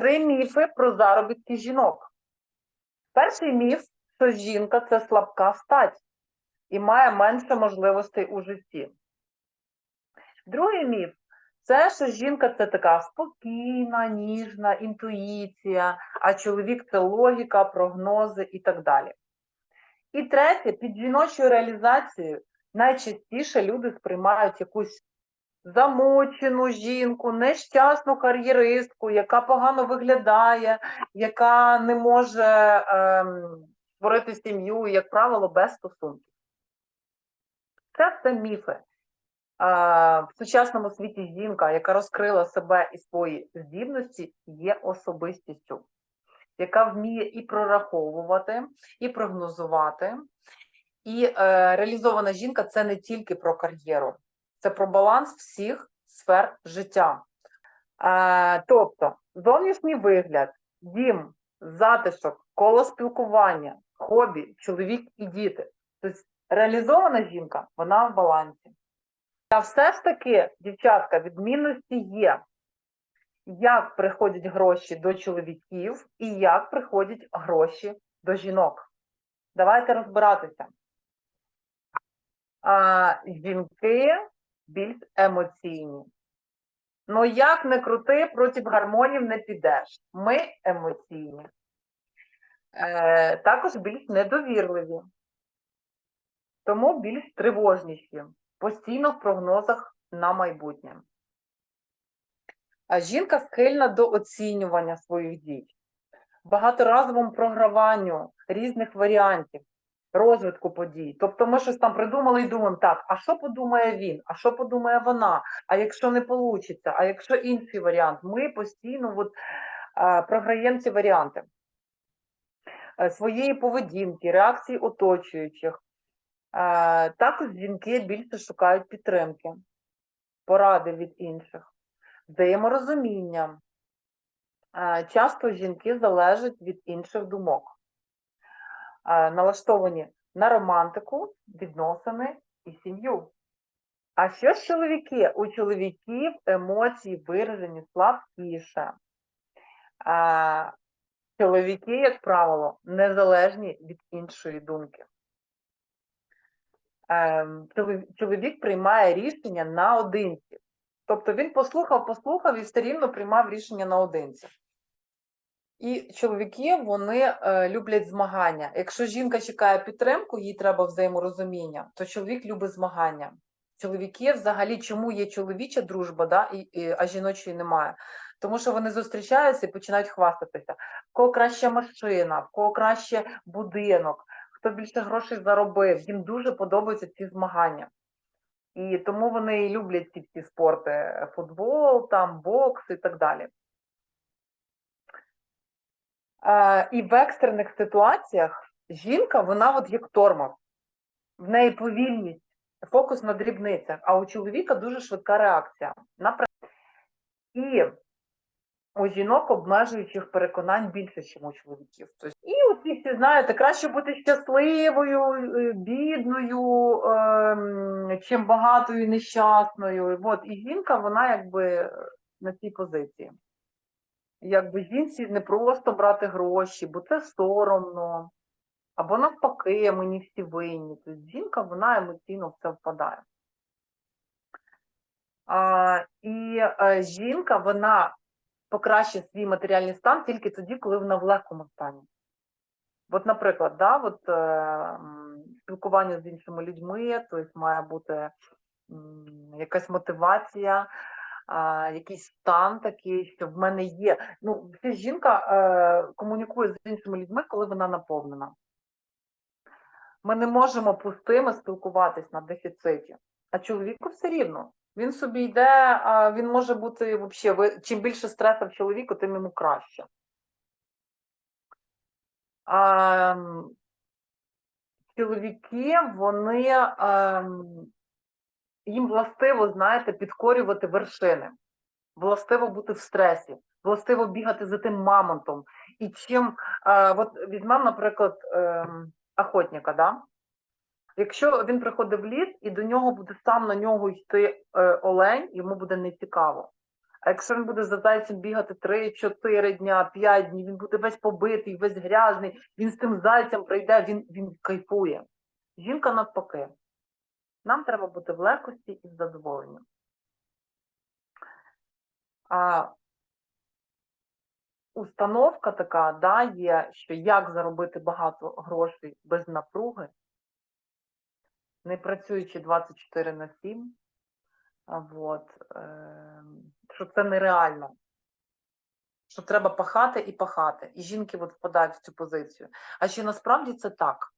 три міфи про заробітки жінок. Перший міф, що жінка це слабка стать і має менше можливостей у житті. Другий міф це, що жінка це така спокійна, ніжна, інтуїція, а чоловік це логіка, прогнози і так далі. І третє, під жіночою реалізацією найчастіше люди сприймають якусь замучену жінку, нещасну кар'єристку, яка погано виглядає, яка не може ем, створити сім'ю, як правило, без стосунків. Це все міфи. В сучасному світі жінка, яка розкрила себе і свої здібності, є особистістю, яка вміє і прораховувати, і прогнозувати. І е, реалізована жінка це не тільки про кар'єру, це про баланс всіх сфер життя. Е, тобто, зовнішній вигляд, дім, затишок, коло спілкування, хобі, чоловік і діти. Тобто реалізована жінка, вона в балансі. Та все ж таки, дівчатка, відмінності є. Як приходять гроші до чоловіків і як приходять гроші до жінок. Давайте розбиратися. А, жінки більш емоційні. Ну, як не крути, проти гормонів не підеш. Ми емоційні. Е, також більш недовірливі, тому більш тривожніші, постійно в прогнозах на майбутнє. А жінка схильна до оцінювання своїх дій, багаторазовому програванню різних варіантів розвитку подій. Тобто ми щось там придумали і думаємо, так, а що подумає він, а що подумає вона, а якщо не вийде, а якщо інший варіант, ми постійно от, програємо ці варіанти Е, своєї поведінки, реакції оточуючих. Е, Також жінки більше шукають підтримки, поради від інших, взаєморозуміння. Е, Часто жінки залежать від інших думок, налаштовані на романтику, відносини і сім'ю. А що ж чоловіки? У чоловіків емоції виражені слабкіше. Е, Чоловіки, як правило, незалежні від іншої думки. Ем, Чоловік приймає рішення наодинці. Тобто він послухав, послухав і все рівно приймав рішення наодинці. І чоловіки вони е, люблять змагання. Якщо жінка чекає підтримку, їй треба взаєморозуміння, то чоловік любить змагання. Чоловіки взагалі, чому є чоловіча дружба, да, і, і, а жіночої немає? Тому що вони зустрічаються і починають хвастатися. В кого краща машина, в кого краще будинок, хто більше грошей заробив. Їм дуже подобаються ці змагання. І тому вони люблять ці всі спорти: е, футбол, там, бокс і так далі. Е, і в екстрених ситуаціях жінка, вона от як тормоз. В неї повільність, фокус на дрібницях, а у чоловіка дуже швидка реакція. І у жінок обмежуючих переконань більше, ніж у чоловіків. І от ці всі знаєте, краще бути щасливою, е, бідною, ем, чим багатою нещасною. От, і жінка, вона якби на цій позиції. Якби жінці не просто брати гроші, бо це соромно. Або навпаки, мені всі винні. Тобто жінка, вона емоційно в це впадає. А, і е, жінка, вона покращить свій матеріальний стан тільки тоді, коли вона в легкому стані. От, наприклад, да, от, е, спілкування з іншими людьми, тобто має бути м, якась мотивація, а, якийсь стан такий, що в мене є. Ну, ця жінка е, комунікує з іншими людьми, коли вона наповнена. Ми не можемо пустими спілкуватись на дефіциті. А чоловіку все рівно. Він собі йде, а він може бути взагалі, чим більше стресу в чоловіку, тим йому краще. А, чоловіки, вони ем, їм властиво, знаєте, підкорювати вершини. Властиво бути в стресі, властиво бігати за тим мамонтом. І чим, е, от візьмемо, наприклад, ем, охотника, да? Якщо він приходить в ліс і до нього буде сам на нього йти е, олень, йому буде нецікаво. А якщо він буде за зайцем бігати 3-4 дня, 5 днів, він буде весь побитий, весь грязний, він з тим зайцем прийде, він, він кайфує. Жінка навпаки. Нам треба бути в легкості і в задоволенні. Установка така, да, є, що як заробити багато грошей без напруги, не працюючи 24 на 7, а вот, е, що це нереально. Що треба пахати і пахати. І жінки от впадають в цю позицію. А чи насправді це так?